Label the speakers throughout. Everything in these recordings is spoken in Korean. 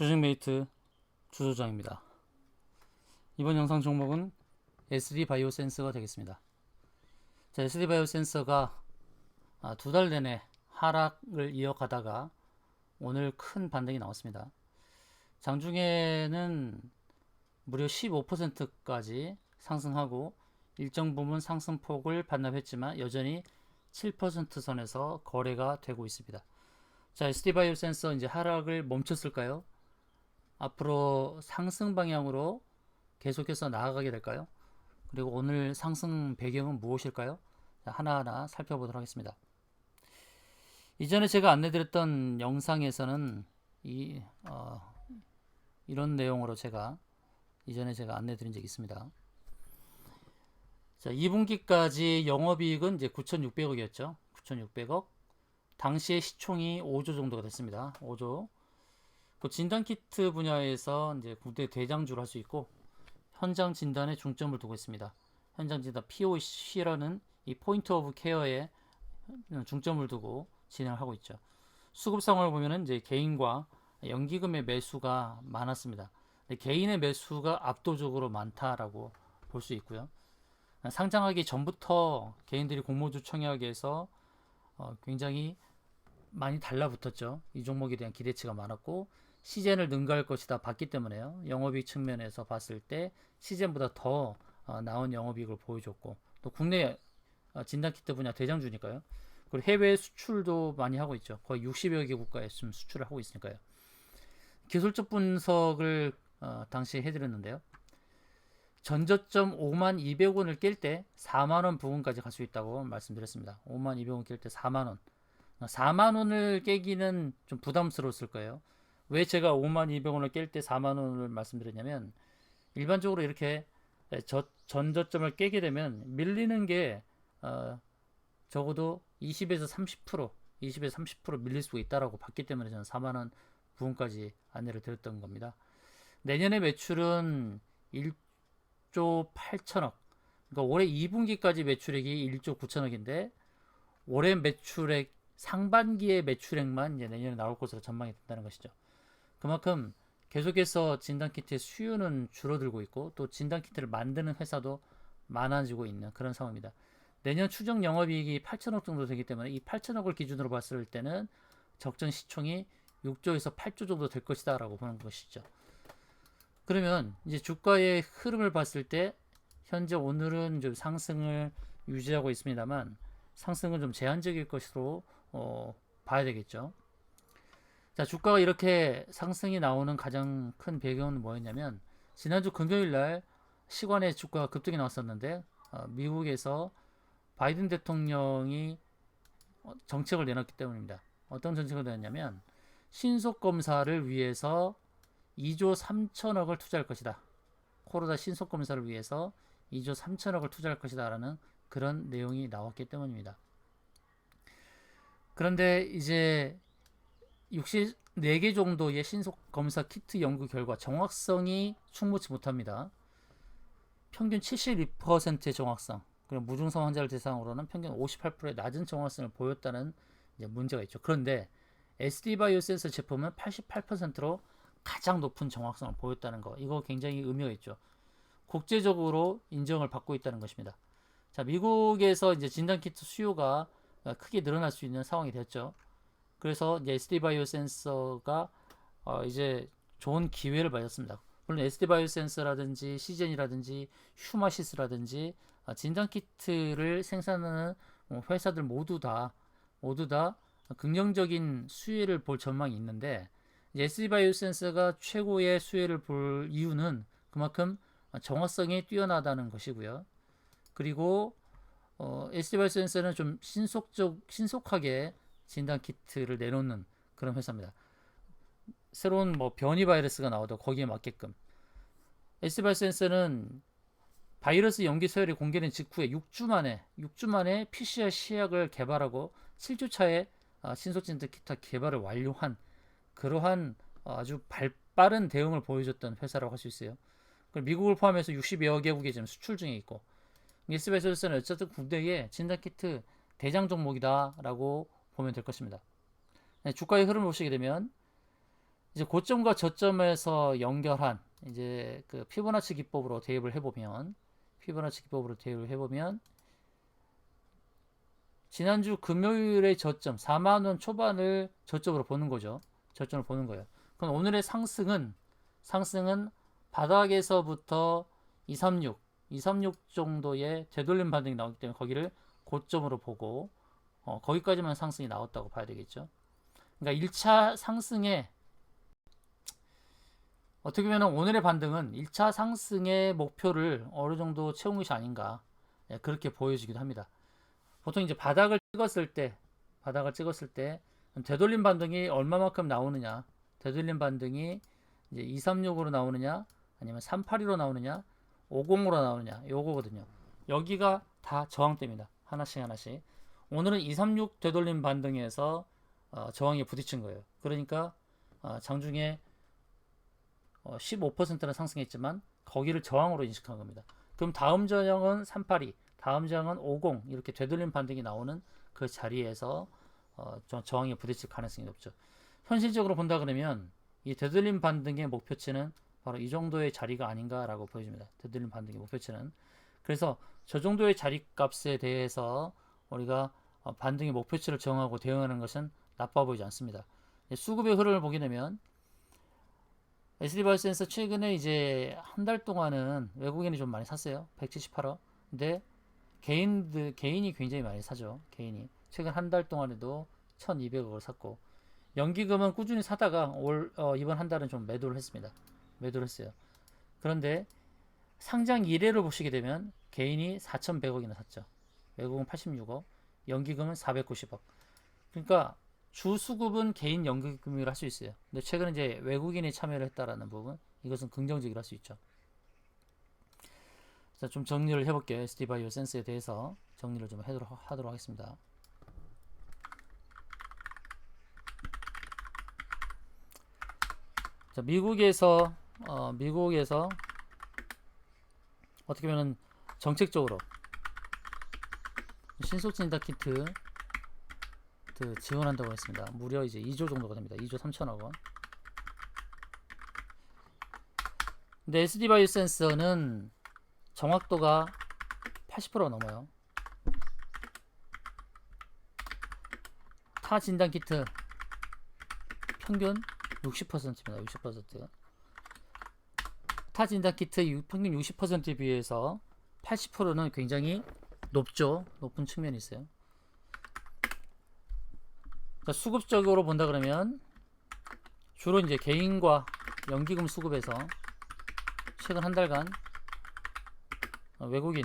Speaker 1: 주식메이트 주소장입니다. 이번 영상 종목은 SD 바이오 센서가 되겠습니다. 자, SD 바이오 센서가 아, 두달 내내 하락을 이어가다가 오늘 큰 반등이 나왔습니다. 장중에는 무려 15%까지 상승하고 일정 부분 상승폭을 반납했지만 여전히 7% 선에서 거래가 되고 있습니다. 자, SD 바이오 센서 이제 하락을 멈췄을까요? 앞으로 상승 방향으로 계속해서 나아가게 될까요? 그리고 오늘 상승 배경은 무엇일까요? 자, 하나하나 살펴보도록 하겠습니다. 이전에 제가 안내드렸던 영상에서는 이 어, 이런 내용으로 제가 이전에 제가 안내드린 적이 있습니다. 자, 2분기까지 영업이익은 이제 9,600억이었죠. 9,600억. 당시에 시총이 5조 정도가 됐습니다. 5조. 그 진단 키트 분야에서 이제 국내 대장주를 할 수 있고 현장 진단에 중점을 두고 있습니다. 현장 진단 POC라는 이 포인트 오브 케어에 중점을 두고 진행을 하고 있죠. 수급 상황을 보면은 이제 개인과 연기금의 매수가 많았습니다. 개인의 매수가 압도적으로 많다라고 볼 수 있고요. 상장하기 전부터 개인들이 공모주 청약에서 어, 굉장히 많이 달라붙었죠. 이 종목에 대한 기대치가 많았고 시젠을 능가할 것이다 봤기 때문에요. 영업이익 측면에서 봤을 때 시젠보다 더 어, 나은 영업이익을 보여줬고 또 국내 어, 진단키트 분야 대장주니까요. 그리고 해외 수출도 많이 하고 있죠. 거의 60여 개 국가에 지금 수출을 하고 있으니까요. 기술적 분석을 어, 당시에 해드렸는데요. 전저점 5만 200원을 깰 때 4만 원 부근까지 갈 수 있다고 말씀드렸습니다. 5만 200원 깰 때 4만 원. 4만 원을 깨기는 좀 부담스러웠을 거예요. 왜 제가 5만 200원을 깰 때 4만 원을 말씀드렸냐면 일반적으로 이렇게 저, 전저점을 깨게 되면 밀리는 게 어, 적어도 20에서 30% 20에서 30% 밀릴 수 있다라고 봤기 때문에 저는 4만 원 부분까지 안내를 드렸던 겁니다. 내년의 매출은 1조 8천억. 그러니까 올해 2분기까지 매출액이 1조 9천억인데 올해 매출액 상반기의 매출액만 이제 내년에 나올 것으로 전망이 된다는 것이죠. 그만큼 계속해서 진단키트의 수요는 줄어들고 있고 또 진단키트를 만드는 회사도 많아지고 있는 그런 상황입니다. 내년 추정 영업이익이 8천억 정도 되기 때문에 이 8천억을 기준으로 봤을 때는 적정 시총이 6조에서 8조 정도 될 것이다 라고 보는 것이죠. 그러면 이제 주가의 흐름을 봤을 때 현재 오늘은 좀 상승을 유지하고 있습니다만 상승은 좀 제한적일 것으로 어, 봐야 되겠죠. 자, 주가가 이렇게 상승이 나오는 가장 큰 배경은 뭐였냐면 지난주 금요일 날 시간에 주가가 급등이 나왔었는데 어, 미국에서 바이든 대통령이 어, 정책을 내놨기 때문입니다. 어떤 정책을 내놨냐면 신속 검사를 위해서 2조 3천억을 투자할 것이다. 코로나 신속 검사를 위해서 2조 3천억을 투자할 것이다라는 그런 내용이 나왔기 때문입니다. 그런데 이제 64개 정도의 신속 검사 키트 연구 결과 정확성이 충분치 못합니다. 평균 72%의 정확성, 그리고 무증상 환자를 대상으로는 평균 58%의 낮은 정확성을 보였다는 문제가 있죠. 그런데 SD 바이오 센서 제품은 88%로 가장 높은 정확성을 보였다는 거. 이거 굉장히 의미가 있죠. 국제적으로 인정을 받고 있다는 것입니다. 자, 미국에서 이제 진단 키트 수요가 크게 늘어날 수 있는 상황이 됐죠. 그래서 이제 SD 바이오 센서가 어 이제 좋은 기회를 맞았습니다. 물론 SD 바이오 센서라든지 시젠이라든지 휴마시스라든지 어 진단 키트를 생산하는 뭐 회사들 모두 다 모두 다 긍정적인 수혜를 볼 전망이 있는데 SD 바이오 센서가 최고의 수혜를 볼 이유는 그만큼 정확성이 뛰어나다는 것이고요. 그리고 어, SD 바이오 센서는 좀 신속적 신속하게 진단 키트를 내놓는 그런 회사입니다. 새로운 뭐 변이 바이러스가 나와도 거기에 맞게끔 에스발 센서는 바이러스 연기 서열이 공개된 직후에 6주 만에 6주 만에 PCR 시약을 개발하고 7주 차에 아, 신속 진단 키트 개발을 완료한 그러한 아주 발 빠른 대응을 보여줬던 회사라고 할 수 있어요. 미국을 포함해서 60여 개국에 지금 수출 중에 있고 에스발 센서는 어쨌든 국내에 진단 키트 대장 종목이다라고 보면 될 것입니다. 네, 주가의 흐름을 보시게 되면 이제 고점과 저점에서 연결한 이제 그 피보나치 기법으로 대입을 해보면 피보나치 기법으로 대입을 해보면 지난주 금요일의 저점 4만 원 초반을 저점으로 보는 거죠. 저점을 보는 거예요. 그럼 오늘의 상승은 상승은 바닥에서부터 236, 236 정도의 되돌림 반등이 나오기 때문에 거기를 고점으로 보고 어, 거기까지만 상승이 나왔다고 봐야 되겠죠. 그러니까 1차 상승에 어떻게 보면 오늘의 반등은 1차 상승의 목표를 어느 정도 채운 것이 아닌가 예, 그렇게 보여지기도 합니다. 보통 이제 바닥을 찍었을 때 바닥을 찍었을 때 되돌림 반등이 얼마만큼 나오느냐 되돌림 반등이 이제 236으로 나오느냐 아니면 382로 나오느냐 50으로 나오느냐 요거거든요. 여기가 다 저항대입니다. 하나씩 하나씩. 오늘은 236 되돌림 반등에서 어, 저항에 부딪힌 거예요. 그러니까 어, 장중에 어, 15%는 상승했지만 거기를 저항으로 인식한 겁니다. 그럼 다음 저항은 382, 다음 저항은 50 이렇게 되돌림 반등이 나오는 그 자리에서 어, 저- 저항에 부딪힐 가능성이 높죠. 현실적으로 본다 그러면 이 되돌림 반등의 목표치는 바로 이 정도의 자리가 아닌가라고 보여집니다. 되돌림 반등의 목표치는 그래서 저 정도의 자리 값에 대해서 우리가 어, 반등의 목표치를 정하고 대응하는 것은 나빠 보이지 않습니다. 수급의 흐름을 보게 되면 SD바이오센서 최근에 이제 한 달 동안은 외국인이 좀 많이 샀어요. 178억. 근데 개인들 개인이 굉장히 많이 사죠. 개인이 최근 한 달 동안에도 1,200억을 샀고 연기금은 꾸준히 사다가 올 어, 이번 한 달은 좀 매도를 했습니다. 매도를 했어요. 그런데 상장 이래를 보시게 되면 개인이 4,100억이나 샀죠. 외국은 86억, 연기금은 490억. 그러니까 주 수급은 개인 연기금이라 할 수 있어요. 근데 최근에 이제 외국인이 참여를 했다라는 부분, 이것은 긍정적이라 할 수 있죠. 자, 좀 정리를 해볼게요. SD 바이오 센스에 대해서 정리를 좀 하도록, 하도록 하겠습니다. 자, 미국에서 어, 미국에서 어떻게 보면 정책적으로 신속 진단 키트 그 지원한다고 했습니다. 무려 이제 2조 정도가 됩니다. 2조 3천억 원. 근데 SD 바이오 센서는 정확도가 80%가 넘어요. 타 진단 키트 평균 60%입니다. 60%. 타 진단 키트 유- 평균 60%에 비해서 80%는 굉장히 높죠. 높은 측면이 있어요. 자, 수급적으로 본다 그러면 주로 이제 개인과 연기금 수급에서 최근 한 달간 어, 외국인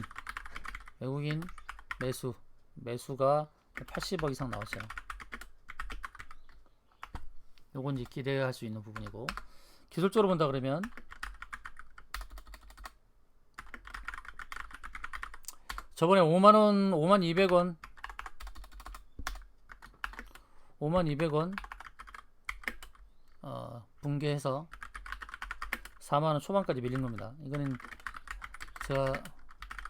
Speaker 1: 외국인 매수 매수가 80억 이상 나왔어요. 요건 이제 기대할 수 있는 부분이고 기술적으로 본다 그러면 저번에 5만원 5만 200원 5만 200원 어, 붕괴해서 4만원 초반까지 밀린 겁니다. 이거는 제가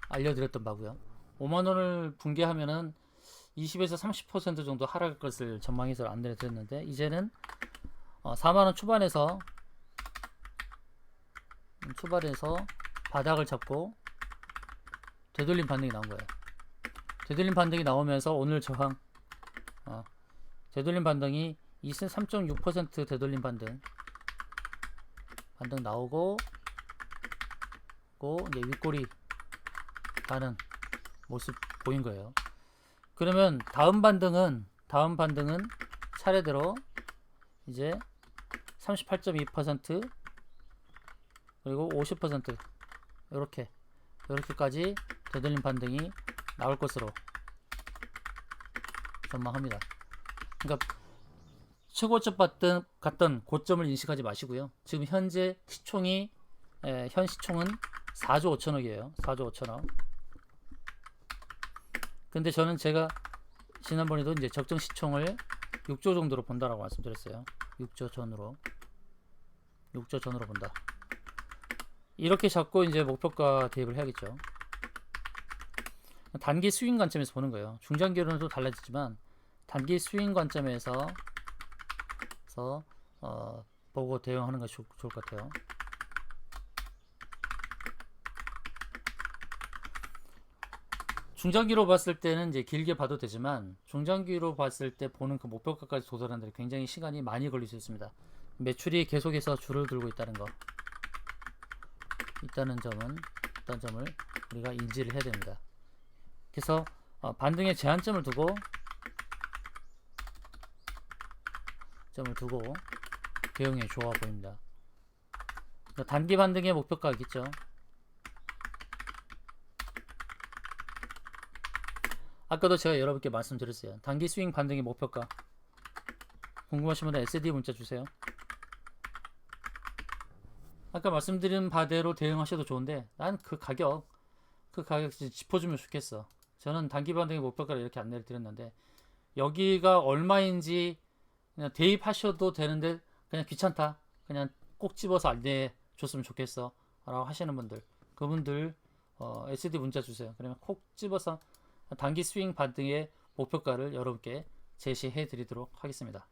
Speaker 1: 알려드렸던 바고요. 5만원을 붕괴하면은 20에서 30% 정도 하락할 것을 전망해서 안내드렸는데 이제는 어, 4만원 초반에서 음, 초반에서 바닥을 잡고 되돌림 반등이 나온 거예요. 되돌림 반등이 나오면서 오늘 저항 어, 되돌림 반등이 23.6% 되돌림 반등 반등 나오고 고 이제 윗골이 가는 모습 보인 거예요. 그러면 다음 반등은 다음 반등은 차례대로 이제 38.2% 그리고 50% 이렇게 이렇게까지 되돌림 반등이 나올 것으로 전망합니다. 그러니까 최고점 봤던 갔던 고점을 인식하지 마시고요. 지금 현재 시총이 에, 현 시총은 4조 5천억이에요. 4조 5천억. 근데 저는 제가 지난번에도 이제 적정 시총을 6조 정도로 본다라고 말씀드렸어요. 6조 전으로 6조 전으로 본다. 이렇게 잡고 이제 목표가 대입을 해야겠죠. 단기 스윙 관점에서 보는 거예요. 중장기로는 또 달라지지만 단기 스윙 관점에서 서 어, 보고 대응하는 것이 좋- 좋을 것 같아요. 중장기로 봤을 때는 이제 길게 봐도 되지만 중장기로 봤을 때 보는 그 목표가까지 도달하는 데 굉장히 시간이 많이 걸릴 수 있습니다. 매출이 계속해서 줄을 들고 있다는 거. 있다는 점은 있다는 점을 우리가 인지를 해야 됩니다. 그래서 어, 반등의 제한점을 두고 점을 두고 대응이 좋아 보입니다. 그러니까 단기 반등의 목표가 있겠죠. 아까도 제가 여러분께 말씀드렸어요. 단기 스윙 반등의 목표가 궁금하신 분은 SD 문자 주세요. 아까 말씀드린 바대로 대응하셔도 좋은데 난 그 가격 그 가격 짚어주면 좋겠어. 저는 단기 반등의 목표가를 이렇게 안내를 드렸는데 여기가 얼마인지 그냥 대입하셔도 되는데 그냥 귀찮다. 그냥 꼭 집어서 안내해 줬으면 좋겠어. 라고 하시는 분들 그분들 어, SD 문자 주세요. 그러면 콕 집어서 단기 스윙 반등의 목표가를 여러분께 제시해 드리도록 하겠습니다.